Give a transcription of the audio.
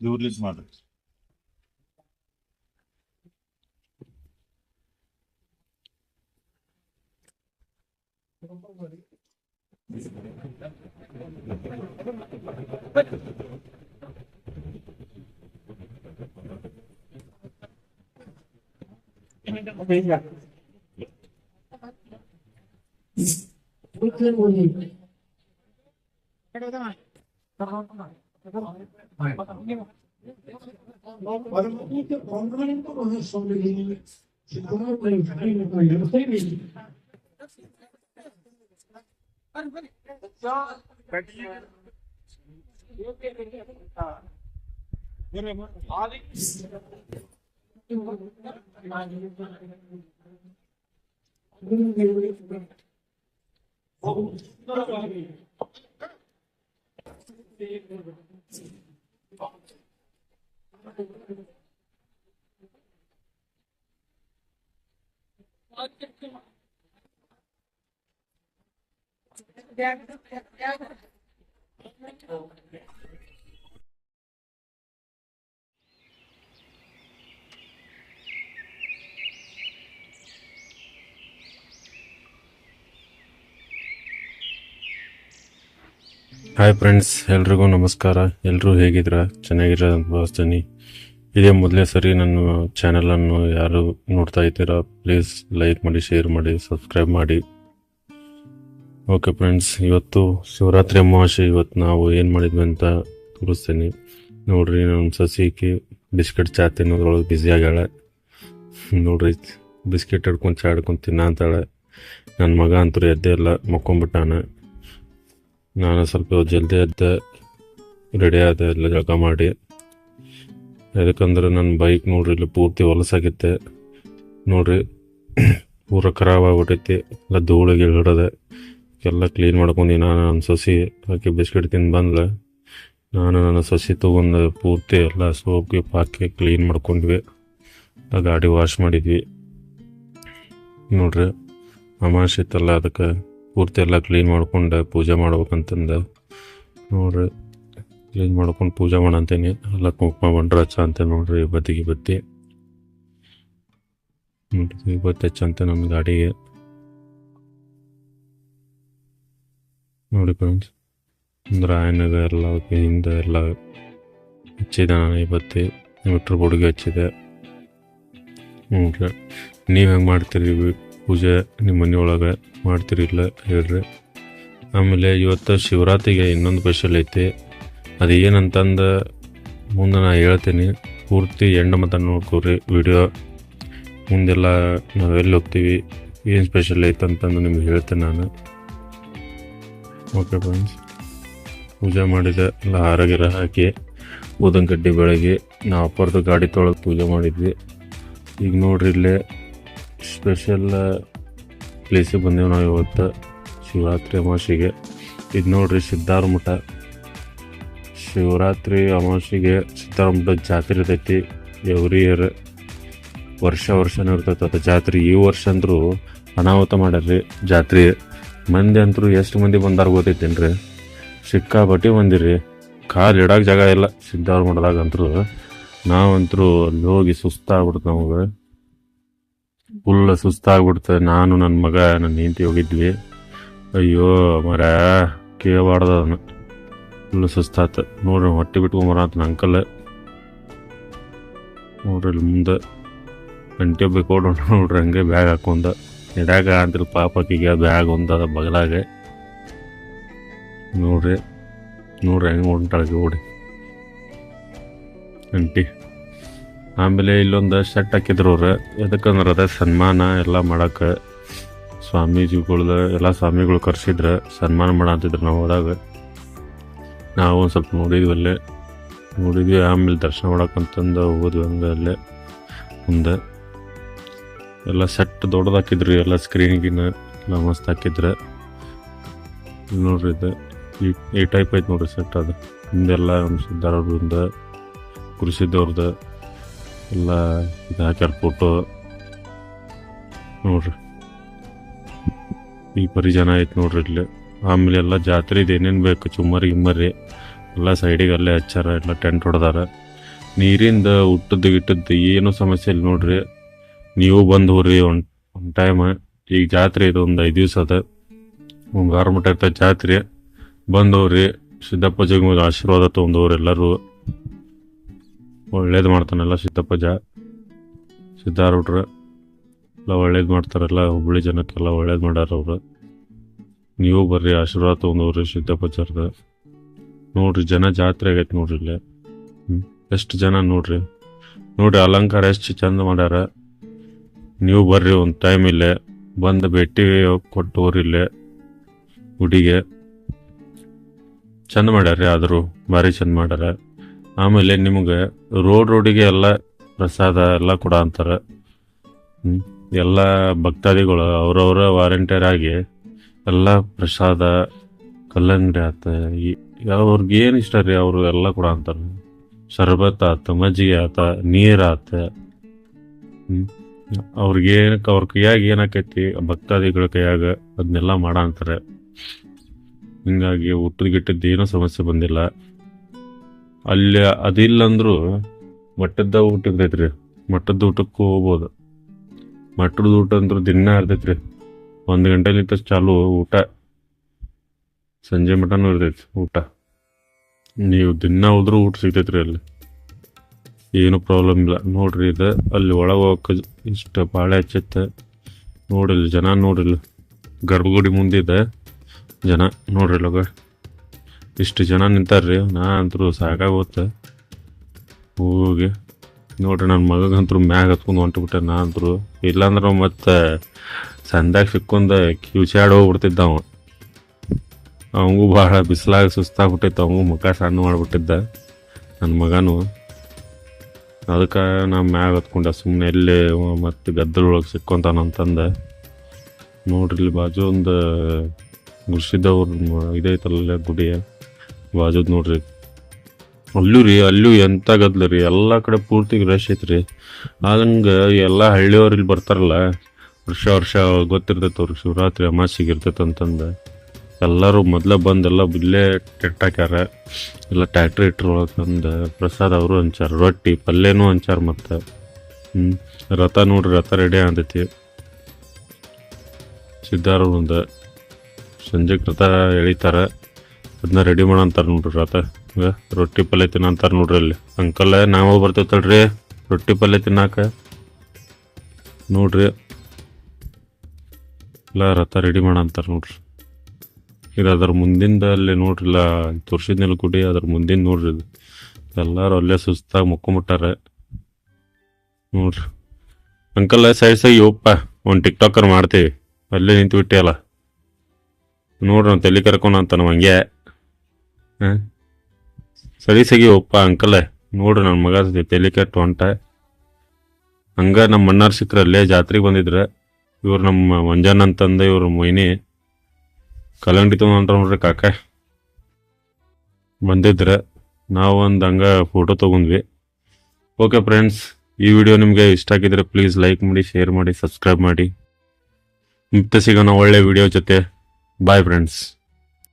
ಇವ್ರಲಿಂದ ಮಾಡ್ರಿ और उनके तो कॉन्ट्रोलिंग तो उन्हें सुन लेंगे जितना कोई भाई ने कोई लगते भी ಹಾಯ್ ಫ್ರೆಂಡ್ಸ್ ಎಲ್ರಿಗೂ ನಮಸ್ಕಾರ. ಎಲ್ಲರೂ ಹೇಗಿದ್ರ ಚೆನ್ನಾಗಿರೋ ಭಾವಿಸ್ತೀನಿ ಇದೇ ಮೊದಲೇ ಸರಿ, ನನ್ನ ಚಾನಲನ್ನು ಯಾರು ನೋಡ್ತಾ ಇದ್ದೀರಾ ಪ್ಲೀಸ್ ಲೈಕ್ ಮಾಡಿ ಶೇರ್ ಮಾಡಿ ಸಬ್ಸ್ಕ್ರೈಬ್ ಮಾಡಿ. ಓಕೆ ಫ್ರೆಂಡ್ಸ್ ಇವತ್ತು ಶಿವರಾತ್ರಿ ಅಮಾವಾಸ್ಯೆ, ಇವತ್ತು ನಾವು ಏನು ಮಾಡಿದ್ವಿ ಅಂತ ತೋರಿಸ್ತೀನಿ. ನೋಡ್ರಿ ನಮ್ಮ ಸಸಿಗೆ ಬಿಸ್ಕೆಟ್ ಚಾ ತಿನ್ನೋದ್ರೊಳಗೆ ಬ್ಯುಸಿ ಆಗ್ಯಾಳೆ. ನೋಡ್ರಿ, ಬಿಸ್ಕೆಟ್ ಹಿಡ್ಕೊಂಡು ಚಾ ಹಿಡ್ಕೊಂಡು ತಿನ್ನ ಅಂತಾಳೆ. ನನ್ನ ಮಗ ಅಂತೂ ಎದ್ದೆ ಇಲ್ಲ ಮಕ್ಕೊಂಬಿಟ್ಟಾನೆ ನಾನು ಸ್ವಲ್ಪ ಜಲ್ದಿ ಎದ್ದೆ ರೆಡಿ ಆದ, ಎಲ್ಲ ಜಳಕ ಮಾಡಿ. ಯಾಕಂದ್ರೆ ನನ್ನ ಬೈಕ್ ನೋಡ್ರಿ, ಇಲ್ಲಿ ಪೂರ್ತಿ ಹೊಲಸಾಗಿತ್ತೆ ನೋಡ್ರಿ, ಪೂರ ಖರಾಬ್ ಆಗ್ಬಿಟ್ಟೈತಿ ಎಲ್ಲ ಧೂಳಿಗೆ ಹಿಡದೆ. ಎಲ್ಲ ಕ್ಲೀನ್ ಮಾಡ್ಕೊಂಡು ನಾನು ನನ್ನ ಸೊಸಿ ಹಾಕಿ ಬಿಸ್ಕೆಟ್ ತಿಂದು ಬಂದ್ಲೆ. ನಾನು ನನ್ನ ಸೊಸಿ ತೊಗೊಂಡು ಪೂರ್ತಿ ಎಲ್ಲ ಸೋಪ್ ಗಿಪ್ ಹಾಕಿ ಕ್ಲೀನ್ ಮಾಡ್ಕೊಂಡ್ವಿ. ಆ ಗಾಡಿ ವಾಶ್ ಮಾಡಿದ್ವಿ. ನೋಡ್ರಿ, ಅಮಾವಾಸ್ಯೆ ಇತ್ತಲ್ಲ, ಅದಕ್ಕೆ ಪೂರ್ತಿ ಎಲ್ಲ ಕ್ಲೀನ್ ಮಾಡ್ಕೊಂಡು ಪೂಜೆ ಮಾಡ್ಬೇಕಂತಂದು. ನೋಡ್ರಿ ಕ್ಲೀನ್ ಮಾಡ್ಕೊಂಡು ಪೂಜೆ ಮಾಡಂತೀನಿ ಎಲ್ಲ ಕುಂಕುಮ ಬಂಡ್ರ ಹಚ್ಚ ಅಂತ ನೋಡ್ರಿ ಬತ್ತಿಗೆ ಬತ್ತಿ. ಇವತ್ತು ಹಚ್ಚಂತ ನಮ್ಮ ಗಾಡಿಗೆ ನೋಡಿ ಫ್ರೆಂಡ್ಸ್ ಅಂದ್ರೆ ಆಯನಾಗ ಎಲ್ಲ, ಹಿಂದೆ ಎಲ್ಲ ಹಚ್ಚಿದೆ ನಾನು ಇವತ್ತಿ. ಮೀಟ್ರ್ ಬೋರ್ಡ್ಗೆ ಹಚ್ಚಿದೆ. ನೋಡ್ರಿ, ನೀವು ಹೆಂಗೆ ಮಾಡ್ತೀರಿ ಪೂಜೆ ನಿಮ್ಮ ಮನೆಯೊಳಗೆ? ಮಾಡ್ತೀರಿ ಇಲ್ಲ ಹೇಳ್ರಿ. ಆಮೇಲೆ ಇವತ್ತು ಶಿವರಾತ್ರಿಗೆ ಇನ್ನೊಂದು ಸ್ಪೆಷಲ್ ಐತಿ. ಅದು ಏನಂತಂದು ಮುಂದೆ ನಾ ಹೇಳ್ತೀನಿ, ಪೂರ್ತಿ ಎಂಡ ಮತ ನೋಡ್ಕೊರಿ ವಿಡಿಯೋ. ಮುಂದೆಲ್ಲ ನಾವೆಲ್ಲಿ ಹೋಗ್ತೀವಿ, ಏನು ಸ್ಪೆಷಲ್ ಐತೆ ಅಂತಂದು ನಿಮ್ಗೆ ಹೇಳ್ತೇನೆ ನಾನು. ಓಕೆ ಫ್ರೆಂಡ್ಸ್ ಪೂಜೆ ಮಾಡಿದ, ಎಲ್ಲ ಹಾರಗಿರ ಹಾಕಿ ಊದನ್ ಕಡ್ಡಿ ಬೆಳಗ್ಗೆ ನಾವು ಅಪ್ಪರ್ದು ಗಾಡಿ ತೊಳೆದು ಪೂಜೆ ಮಾಡಿದ್ವಿ. ಈಗ ನೋಡ್ರಿ ಇಲ್ಲೇ ಸ್ಪೆಷಲ್ ಪ್ಲೇಸಿಗೆ ಬಂದೇವು ನಾವು ಇವತ್ತು. ಶಿವರಾತ್ರಿ ಅಮಾವಾಸ್ಯೆಗೆ. ಇದು ನೋಡ್ರಿ ಸಿದ್ಧಾರ ಮಠ ಶಿವರಾತ್ರಿ ಅಮಾವಾಸ್ಯೆಗೆ ಸಿದ್ಧಾರಂಭದ ಜಾತ್ರೆ ಇರ್ತೈತಿ. ಎವ್ರಿ ಇಯರ್ ವರ್ಷ ವರ್ಷನೂ ಇರ್ತೈತೆ ಅದು ಜಾತ್ರೆ. ಈ ವರ್ಷ ಅಂದರೂ ಅನಾಹುತ ಮಾಡ್ಯಾರ್ರಿ ಜಾತ್ರೆ. ಮಂದಿ ಅಂತರೂ ಎಷ್ಟು ಮಂದಿ ಬಂದಾರ ಗೊತ್ತೈತೇನ್ರಿ? ಸಿಕ್ಕಾಪಟ್ಟಿ ಬಂದಿರಿ ಕಾಲು ಇಡಕ್ಕೆ ಜಾಗ ಇಲ್ಲ ಸಿದ್ಧಾರ ಮಾಡ್ದಾಗ ಅಂತರೂ ನಾವಂತರೂ ಅಲ್ಲಿ ಹೋಗಿ ಸುಸ್ತಾಗ್ಬಿಡ್ತು ನಮಗೆ. ಫುಲ್ ಸುಸ್ತಾಗ್ಬಿಡ್ತು. ನಾನು ನನ್ನ ಮಗ ನನ್ನ ಹೆಂಡತಿ ಹೋಗಿದ್ವಿ. ಅಯ್ಯೋ ಮರ ಕೇಳಬಾರ್ದು ಫುಲ್ ಸುಸ್ತಾತ ನೋಡ್ರಿ ಹೊಟ್ಟೆ ಬಿಟ್ಕೊಂಬರ ಅಂತ ಅಂಕಲ್ ನೋಡ್ರಿ ಇಲ್ಲಿ ಮುಂದೆ ಗಂಟೆ ಬೇಕು ನೋಡ್ರಿ ಹಂಗೆ ಬ್ಯಾಗ್ ಹಾಕೊಂಡ ಎಡ್ಯಾಗ ಅಂತಿಲ್ಲ ಪಾಪಕ್ಕಿಗೆ ಬ್ಯಾಗ್ ಒಂದದ ಬಗಲಾಗ ನೋಡ್ರಿ ನೋಡ್ರಿ ಹೆಂಗೆ ಹೊಂಟಾಳಗೆ ಓಡಿ ಅಂಟಿ ಆಮೇಲೆ ಇಲ್ಲೊಂದು ಶರ್ಟ್ ಹಾಕಿದ್ರು ಅವ್ರು ಎದಕ್ಕಂದ್ರೆ ಅದ ಸನ್ಮಾನ ಎಲ್ಲ ಮಾಡಕ್ಕೆ ಸ್ವಾಮೀಜಿಗಳ್ದು ಎಲ್ಲ ಸ್ವಾಮಿಗಳು ಕರೆಸಿದ್ರೆ ಸನ್ಮಾನ ಮಾಡಂತಿದ್ರು ನಾವು ಹೋದಾಗ ನಾವು ಒಂದು ಸ್ವಲ್ಪ ನೋಡಿದ್ವಿ ಅಲ್ಲೇ. ನೋಡಿದ್ವಿ, ಆಮೇಲೆ ದರ್ಶನ ಮಾಡಕ್ಕಂತಂದು ಹೋದ್ವಿ ಹಂಗೆ ಅಲ್ಲೇ ಮುಂದೆ. ಎಲ್ಲ ಸೆಟ್ ದೊಡ್ಡದಾಕಿದ್ರು, ಎಲ್ಲ ಸ್ಕ್ರೀನ್ಗಿನ ಎಲ್ಲ ಮಸ್ತ್ ಹಾಕಿದ್ರೆ. ನೋಡ್ರಿ ಇದು, ಈ- ಟೈಪ್ ಐತೆ ನೋಡ್ರಿ ಸೆಟ್ ಅದು. ಹಿಂದೆಲ್ಲ ನಮ್ಮ ಕೃಷಿದವ್ರದ್ದು ಎಲ್ಲ ಇದು ಹಾಕ್ಯಾರ ಫೋಟೋ ನೋಡ್ರಿ. ಈ ಪರಿ ಜನ ಐತೆ ನೋಡ್ರಿ ಇಲ್ಲಿ. ಆಮೇಲೆ ಎಲ್ಲ ಜಾತ್ರೆದು ಏನೇನು ಬೇಕು ಚುಮ್ಮರಿ, ಗಿಮ್ಮರಿ, ಎಲ್ಲ ಸೈಡಿಗೆ ಅಲ್ಲೇ ಹಚ್ಚಾರ, ಎಲ್ಲ ಟೆಂಟ್ ಹೊಡೆದಾರ. ನೀರಿಂದ ಊಟದ್ದು ಗಿಟ್ಟದ್ದು ಏನೂ ಸಮಸ್ಯೆ ಇಲ್ಲ ನೋಡ್ರಿ. ನೀವು ಬಂದು ಹೋಗ್ರಿ ಒನ್ ಒನ್ ಟೈಮ್ ಈಗ ಜಾತ್ರೆ ಇದು ಒಂದು ಐದು ದಿವಸ ಅದ. ಮುಂಗಾರು ಮಟ್ಟ ಇರ್ತದೆ ಜಾತ್ರೆ. ಬಂದವ್ರಿ ಸಿದ್ದಪ್ಪ ಜಗ ಆಶೀರ್ವಾದ ತೊಗೊಂಡವ್ರು ಎಲ್ಲರೂ. ಒಳ್ಳೇದು ಮಾಡ್ತಾನೆಲ್ಲ ಸಿದ್ದಪ್ಪಾಜ ಹುಟ್ರ ಎಲ್ಲ ಒಳ್ಳೇದು ಮಾಡ್ತಾರಲ್ಲ, ಹುಬ್ಬಳ್ಳಿ ಜನಕ್ಕೆಲ್ಲ ಒಳ್ಳೇದು ಮಾಡ್ಯಾರ ಅವ್ರು. ನೀವು ಬರ್ರಿ, ಆಶೀರ್ವಾದ ತೊಗೊಂಡವ್ರಿ ಸಿದ್ದಪ್ಪಚಾರದ ನೋಡ್ರಿ, ಜನ ಜಾತ್ರೆ ಆಗೈತೆ ನೋಡ್ರಿ ಇಲ್ಲೇ. ಎಷ್ಟು ಜನ ನೋಡ್ರಿ. ನೋಡ್ರಿ, ಅಲಂಕಾರ ಎಷ್ಟು ಚಂದ ಮಾಡ್ಯಾರ. ನೀವು ಬರ್ರಿ, ಒಂದು ಟೈಮ್ ಇಲ್ಲೇ. ಬಂದು ಭೇಟಿ ಕೊಟ್ಟವ್ರಿ ಇಲ್ಲೇ, ಗುಡಿಗೆ. ಚಂದ ಮಾಡ್ಯಾರ ಆದರೂ ಭಾರಿ ಚಂದ ಮಾಡ್ಯಾರ. ಆಮೇಲೆ ನಿಮಗೆ ರೋಡ್ ರೋಡಿಗೆ ಎಲ್ಲ ಪ್ರಸಾದ ಎಲ್ಲ ಕೊಡ ಅಂತಾರೆ. ಎಲ್ಲ ಭಕ್ತಾದಿಗಳು ಅವ್ರವ್ರ ವಾರಂಟಿಯರ್ ಆಗಿ ಎಲ್ಲ ಪ್ರಸಾದ, ಕಲ್ಲಂಗಡಿ ಆತ ಅವ್ರಿಗೆ ಏನು ಇಷ್ಟ ರೀ ಅವರು ಎಲ್ಲ ಕೂಡ ಅಂತಾರೆ? ಶರ್ಬತ್ ಆತ, ಮಜ್ಜಿಗೆ ಆತ, ನೀರ್ ಆತ. ಅವ್ರಿಗೆ ಅವ್ರ ಕೈಯಾಗ ಏನಾಕೈತಿ, ಭಕ್ತಾದಿಗಳ ಕೈಯಾಗ ಅದನ್ನೆಲ್ಲ ಮಾಡ ಅಂತಾರೆ ಹಿಂಗಾಗಿ ಊಟದ ಏನೋ ಏನೂ ಸಮಸ್ಯೆ ಬಂದಿಲ್ಲ. ಅಲ್ಲಿ ಅದಿಲ್ಲ ಅಂದ್ರು ಮಟ್ಟದ ಊಟ ಐತ್ರಿ ಮಟ್ಟದ ಊಟಕ್ಕೂ ಹೋಗ್ಬೋದು. ಮಟ್ಟದ ಊಟ ಅಂದ್ರೆ ದಿನ ಇರ್ತೈತ್ರಿ. ಒಂದು ಗಂಟೆಲಿಂತ ಚಾಲು, ಊಟ. ಸಂಜೆ ಮಟನೂ ಇರ್ತೈತಿ, ಊಟ. ನೀವು ದಿನ ಹೋದ್ರೂ ಊಟ ಸಿಗ್ತೈತ್ರಿ ಅಲ್ಲಿ. ಏನು ಪ್ರಾಬ್ಲಮ್ ಇಲ್ಲ. ನೋಡ್ರಿ ಇದು ಅಲ್ಲಿ ಒಳಗೆ ಹೋಗಕ್ಕೆ ಇಷ್ಟ ಭಾಳ ಹಚ್ಚೈತೆ ನೋಡಿಲ್ಲ ಜನ, ನೋಡಿಲ್ಲ. ಗರ್ಭಗುಡಿ ಮುಂದಿದೆ ಜನ, ನೋಡ್ರಿ ಇಲ್ಲೋಗ ಇಷ್ಟು ಜನ ನಿಂತಾರ್ರಿ, ನಾ ಅಂತರೂ ಸಾಕಾಗೋತ. ಹೋಗಿ. ನೋಡ್ರಿ ನನ್ನ ಮಗಗಂತರೂ ಮ್ಯಾಗ ಹತ್ಕೊಂಡು ಹೊಂಟ್ಬಿಟ್ಟೆ ನಾ ಅಂತರೂ ಇಲ್ಲಾಂದ್ರೆ ಮತ್ತೆ ಸಂದಾಗ ಸಿಕ್ಕೊಂಡ ಕಿವಿಚಾಡ್ ಹೋಗ್ಬಿಡ್ತಿದ್ದ ಅವ. ಅವಂಗೂ ಭಾಳ ಬಿಸಿಲಾಗ ಸುಸ್ತಾಗ್ಬಿಟ್ಟಿತ್ತು, ಅವಂಗೂ ಮುಖ ಸಣ್ಣ ಮಾಡಿಬಿಟ್ಟಿದ್ದ ನನ್ನ ಮಗನೂ. ಅದಕ್ಕೆ ನಾ ಮ್ಯಾಗ ಹತ್ಕೊಂಡೆ ಸುಮ್ಮನೆ ಎಲ್ಲಿ ಮತ್ತು ಗದ್ದಲೊಳಗೆ ಸಿಕ್ಕೊಂತಾನಂತಂದೆ ನೋಡ್ರಿ ಇಲ್ಲಿ ಬಾಜು ಒಂದು ಗುರ್ಸಿದ್ದವ್ರ ಇದೈತಲ್ಲ ಗುಡಿಯ ಬಾಜುದ್ ನೋಡ್ರಿ. ಅಲ್ಲೂ ರೀ, ಅಲ್ಲೂ ಎಂಥ ಗದ್ದಲ ರೀ, ಎಲ್ಲ ಕಡೆ ಪೂರ್ತಿ ರಶ್ ಐತ್ರಿ. ಆದಂಗೆ ಎಲ್ಲ ಹಳ್ಳಿಯವ್ರು ಇಲ್ಲಿ ಬರ್ತಾರಲ್ಲ ವರ್ಷ ವರ್ಷ ಗೊತ್ತಿರ್ತೈತೆ ಶಿವರಾತ್ರಿ ಅಮಾಸಿಗೆ ಇರ್ತೈತೆ ಅಂತಂದು. ಎಲ್ಲರೂ ಮೊದಲೇ ಬಂದೆಲ್ಲ ಇಲ್ಲೇ ಟೆಂಟ್ ಹಾಕ್ಯಾರ. ಎಲ್ಲ ಟ್ಯಾಕ್ಟ್ರಿ ಇಟ್ರು ತಂದು ಪ್ರಸಾದ ಅವರು ಹಂಚಾರ ರೊಟ್ಟಿ, ಪಲ್ಯನೂ ಹಂಚಾರ ಮತ್ತು. ರಥ ನೋಡ್ರಿ ರಥ ರೆಡಿ ಆಗತೈತಿ. ಸಿದ್ಧಾರೂಢಂದ ಸಂಜೆ ರಥ ಎಳಿತಾರೆ, ಅದನ್ನ ರೆಡಿ ಮಾಡಂತಾರೆ ನೋಡ್ರಿ ರಥ. ರೊಟ್ಟಿ ಪಲ್ಯ ತಿನ್ನಂತಾರ ನೋಡ್ರಿ ಅಲ್ಲಿ. ಅಂಕಲ್, ನಾವು ಬರ್ತೈತಲ್ರಿ ರೊಟ್ಟಿ ಪಲ್ಯ ತಿನ್ನಾಕ? ನೋಡ್ರಿ. ಎಲ್ಲ ರಥ ರೆಡಿ ಮಾಡಂತಾರ ನೋಡ್ರಿ. ಇದು ಅದ್ರ ಮುಂದಿಂದ ಅಲ್ಲಿ ನೋಡ್ರಿಲ್ಲ ತೋರ್ಸಿದ್ನೆಲ್ಲ ಗುಡಿ, ಅದ್ರ ಮುಂದಿನ ನೋಡ್ರಿ ಇದು. ಎಲ್ಲಾರು ಅಲ್ಲೇ ಸುಸ್ತಾಗಿ ಮುಕ್ಕೊಂಬಿಟ್ಟಾರೆ. ನೋಡ್ರಿ. ಅಂಕಲ್, ಸೈಡ್ ಸೈ ಒಪ್ಪ ಒಂದು ಟಿಕ್ ಟಾಕರ್ ಮಾಡ್ತೀವಿ. ಅಲ್ಲೇ ನಿಂತು ಬಿಟ್ಟಿಯಲ್ಲ. ನೋಡ್ರಿ ಅವ್ನು ತಲೆ ಕರ್ಕೊಂಡು ಅಂತ ನಾವು ಹಂಗೆ. ಹಾಂ? ಸರಿ ಸಗಿ ಒಪ್ಪ, ಅಂಕಲ್, ನೋಡ್ರಿ ನನ್ನ ಮಗ ತಲೆ ಕೆಟ್ಟು ಹೊಂಟ. ಹಂಗ ನಮ್ಮ ಮಣ್ಣಾರ್ ಸಿಕ್ಕ್ರಲ್ಲೇ ಜಾತ್ರೆಗೆ ಬಂದಿದ್ರೆ. ಇವ್ರು ನಮ್ಮ ಮಂಜಾನ್ ಅಂತಂದ ಇವ್ರ ಮೊಯ್ನಿ. ಕಲ್ಲಂಗಡಿ ತೊಗೊಂಡ್ರ ನೋಡ್ರಿ ಕಾಕ. ಬಂದಿದ್ರೆ ನಾವು ಒಂದು ಹಂಗ ಫೋಟೋ ತಗೊಂಡ್ವಿ. ಓಕೆ ಫ್ರೆಂಡ್ಸ್ ಈ ವಿಡಿಯೋ ನಿಮಗೆ ಇಷ್ಟ ಆಗಿದ್ರೆ ಪ್ಲೀಸ್ ಲೈಕ್ ಮಾಡಿ ಶೇರ್ ಮಾಡಿ ಸಬ್ಸ್ಕ್ರೈಬ್ ಮಾಡಿ. ಮತ್ತೆ ಸಿಗೋಣ ಒಳ್ಳೆ ವಿಡಿಯೋ ಜೊತೆ. Bye friends